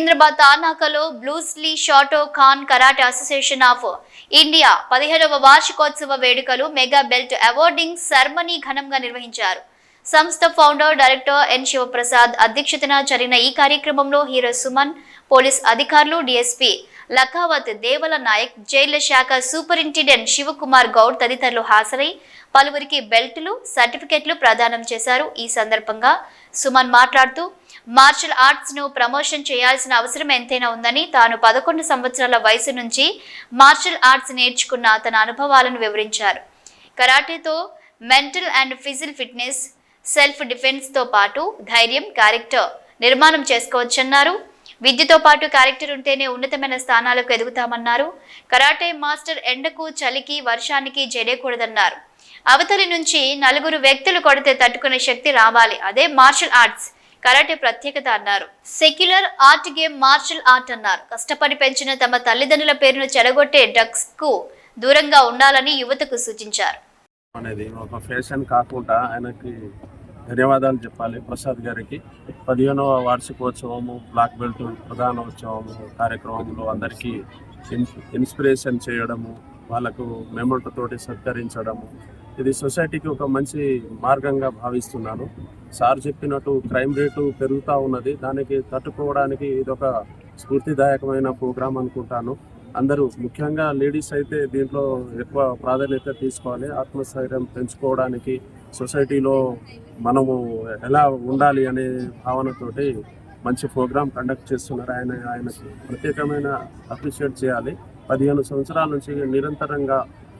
Secunderabad తానాకలో Bruce Lee shotokan karate association of India పదిహేడవ వార్షికోత్సవ వేడుకలు మెగా బెల్ట్ అవార్డింగ్ సెర్మనీ ఘనంగా నిర్వహించారు. సంస్థ ఫౌండర్ డైరెక్టర్ ఎన్ శివప్రసాద్ అధ్యక్షతన జరిగిన ఈ కార్యక్రమంలో హీరో సుమన్ పోలీస్ అధికారులు డిఎస్పీ లఖావత్ దేవల నాయక్ జైళ్ళ శాఖ సూపరింటెండెంట్ శివకుమార్ గౌడ్ తదితరులు హాజరై పలువురికి బెల్టులు సర్టిఫికెట్లు ప్రదానం చేశారు. ఈ సందర్భంగా సుమన్ మాట్లాడుతూ మార్షల్ ఆర్ట్స్ను ప్రమోషన్ చేయాల్సిన అవసరం ఎంతైనా ఉందని తాను పదకొండు సంవత్సరాల వయసు నుంచి మార్షల్ ఆర్ట్స్ నేర్చుకున్న తన అనుభవాలను వివరించారు. కరాటేతో mental and physical fitness self డిఫెన్స్తో పాటు ధైర్యం క్యారెక్టర్ నిర్మాణం చేసుకోవచ్చన్నారు. విద్యతో పాటు క్యారెక్టర్ ఉంటేనే ఉన్నతమైన స్థానాలకు ఎదుగుతామన్నారు. కరాటే మాస్టర్ ఎండకు చలికి వర్షానికి జడేకూడదన్నారు అవతలి నుంచి నలుగురు వ్యక్తులు కొడితే తట్టుకునే శక్తి రావాలి. అదే మార్షల్ ఆర్ట్స్. కరాటే ప్రత్యేకత అన్నారు. Secular art game martial art అన్నారు. కష్టపడి పెంచిన తమ తల్లిదండ్రుల పేరును చెడగొట్టే డ్రగ్స్కు దూరంగా ఉండాలని యువతకు సూచించారు. అనేది ఒక ఫ్యాషన్ కాకుండా ఆయనకి ధన్యవాదాలు చెప్పాలి ప్రసాద్ గారికి. పదిహేనవ వార్షికోత్సవము బ్లాక్ బెల్ట్ ప్రధానోత్సవము కార్యక్రమంలో అందరికీ ఇన్స్పిరేషన్ చేయడము వాళ్ళకు మెమోట్ తోటి సత్కరించడము ఇది సొసైటీకి ఒక మంచి మార్గంగా భావిస్తున్నాను సార్ చెప్పినట్టు క్రైమ్ రేటు పెరుగుతూ ఉన్నది. దానికి తట్టుకోవడానికి ఇది ఒక స్ఫూర్తిదాయకమైన ప్రోగ్రాం అనుకుంటాను. అందరూ ముఖ్యంగా లేడీస్ అయితే దీంట్లో ఎక్కువ ప్రాధాన్యత తీసుకోవాలి. ఆత్మస్థైర్యం పెంచుకోవడానికి సొసైటీలో మనము ఎలా ఉండాలి అనే భావనతోటి మంచి ప్రోగ్రాం కండక్ట్ చేస్తున్నారు. ఆయన ఆయనకు ప్రత్యేకమైన అప్రిషియేట్ చేయాలి. పదిహేను సంవత్సరాల నుంచి నిరంతరంగా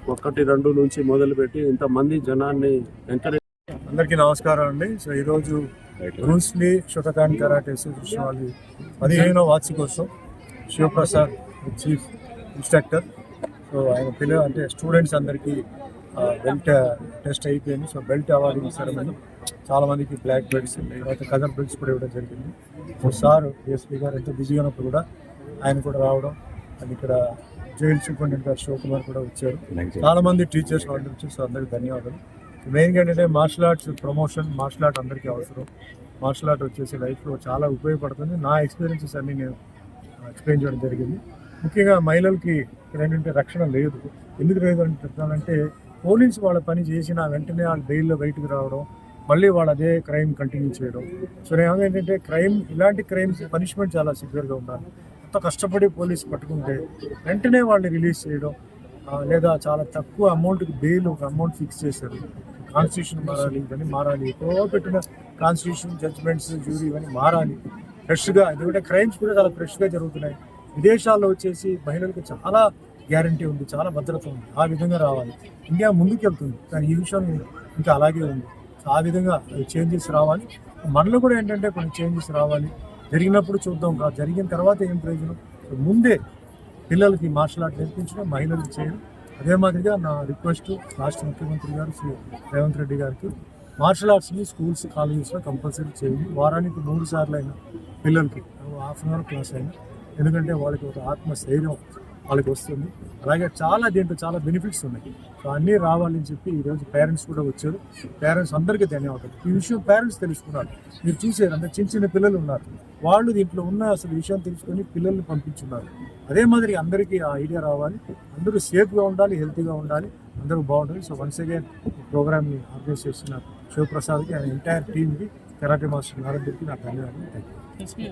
ఒకటి రెండు నుంచి మొదలుపెట్టి ఇంతమంది జనాన్ని ఎంకరేజ్ అందరికీ నమస్కారం అండి. సో ఈరోజు బ్రూస్లీ షుటకాన్ కరాటే అసోసియేషన్ వాళ్ళు పదిహేనో వార్షికోత్సవం. Sivaprasad chief instructor. సో ఆయన పిల్ల అంటే స్టూడెంట్స్ అందరికీ బెల్ట్ టెస్ట్ అయిపోయింది. సో బెల్ట్ అవార్డు ఇస్తారని చాలా మందికి బ్లాక్ బెల్ట్స్ తర్వాత కలర్ బెల్ట్స్ కూడా ఇవ్వడం జరిగింది. సో సార్ డిఎస్పీ గారు ఎంతో బిజీగా ఉన్నప్పుడు కూడా ఆయన కూడా రావడం అండ్ ఇక్కడ జైలు సూపరింటెండెంట్ గారు శివకుమార్ కూడా వచ్చారు. చాలా మంది టీచర్స్ వాళ్ళు వచ్చారు సో అందరికీ ధన్యవాదాలు. మెయిన్గా ఏంటంటే martial arts promotion martial art అందరికీ అవసరం. మార్షల్ ఆర్ట్ వచ్చేసి లైఫ్లో చాలా ఉపయోగపడుతుంది. నా ఎక్స్పీరియన్సెస్ అన్ని నేను ఎక్స్ప్లెయిన్ చేయడం జరిగింది. ముఖ్యంగా మహిళలకి ఇక్కడ ఏంటంటే రక్షణ లేదు. ఎందుకు లేదు అని చెప్తానంటే పోలీసు వాళ్ళ పని చేసిన వెంటనే వాళ్ళు బెయిల్లో బయటకు రావడం మళ్ళీ వాళ్ళు అదే క్రైమ్ కంటిన్యూ చేయడం. సో నేను ఏంటంటే క్రైమ్ ఇలాంటి క్రైమ్స్ పనిష్మెంట్ చాలా సివియర్గా ఉండాలి. అంత కష్టపడి పోలీసు పట్టుకుంటే వెంటనే వాళ్ళని రిలీజ్ చేయడం లేదా చాలా తక్కువ అమౌంట్కి బెయిల్ ఒక అమౌంట్ ఫిక్స్ చేశారు. కాన్స్టిట్యూషన్ మారాలి ఇవన్నీ మారాలి. ఎక్కువ పెట్టిన కాన్స్టిట్యూషన్ జడ్జ్మెంట్స్ జ్యూరీ ఇవన్నీ మారాలి. ఫ్రెష్గా ఎందుకంటే క్రైమ్స్ కూడా చాలా ఫ్రెష్గా జరుగుతున్నాయి. విదేశాల్లో వచ్చేసి మహిళలకు చాలా గ్యారంటీ ఉంది చాలా భద్రత ఉంది. ఆ విధంగా రావాలి. ఇండియా ముందుకు వెళ్తుంది కానీ ఈ విషయం ఇంకా అలాగే ఉంది. ఆ విధంగా చేంజెస్ రావాలి. మనలో కూడా ఏంటంటే కొన్ని చేంజెస్ రావాలి. జరిగినప్పుడు చూద్దాం కాదు జరిగిన తర్వాత ఏం ప్రయోజనం? ముందే పిల్లలకి మార్షల్ ఆర్ట్ నేర్పించడం మహిళలకు చేయడం. అదే మాదిరిగా నా రిక్వెస్ట్ రాష్ట్ర ముఖ్యమంత్రి గారు శ్రీ రేవంత్ రెడ్డి గారికి మార్షల్ ఆర్ట్స్ని స్కూల్స్ కాలేజెస్లో కంపల్సరీ చేయండి. వారానికి మూడు సార్లు అయినా పిల్లలకి హాఫ్ అన్ అవర్ క్లాస్ అయినా. ఎందుకంటే వాళ్ళకి ఒక ఆత్మస్థైర్యం వాళ్ళకి వస్తుంది అలాగే చాలా దీంట్లో చాలా బెనిఫిట్స్ ఉన్నాయి. సో అన్నీ రావాలని చెప్పి ఈరోజు పేరెంట్స్ కూడా వచ్చారు. పేరెంట్స్ అందరికీ ధన్యవాదాలు. ఈ విషయం పేరెంట్స్ తెలుసుకున్నారు. మీరు చూసారు అంటే చిన్న చిన్న పిల్లలు ఉన్నారు. వాళ్ళు దీంట్లో ఉన్న అసలు విషయం తెలుసుకొని పిల్లల్ని పంపించున్నారు. అదే మాదిరి అందరికీ ఆ ఐడియా రావాలి. అందరూ సేఫ్గా ఉండాలి హెల్తీగా ఉండాలి. అందరూ బాగుండాలి. సో వన్స్ అగైన్ ప్రోగ్రామ్ని ఆర్గనైజ్ చేస్తున్న శివప్రసాద్కి ఆయన ఎంటైర్ టీమ్కి కరాటే మాస్టర్ నారాయణకి నా ధన్యవాదాలు. Thank you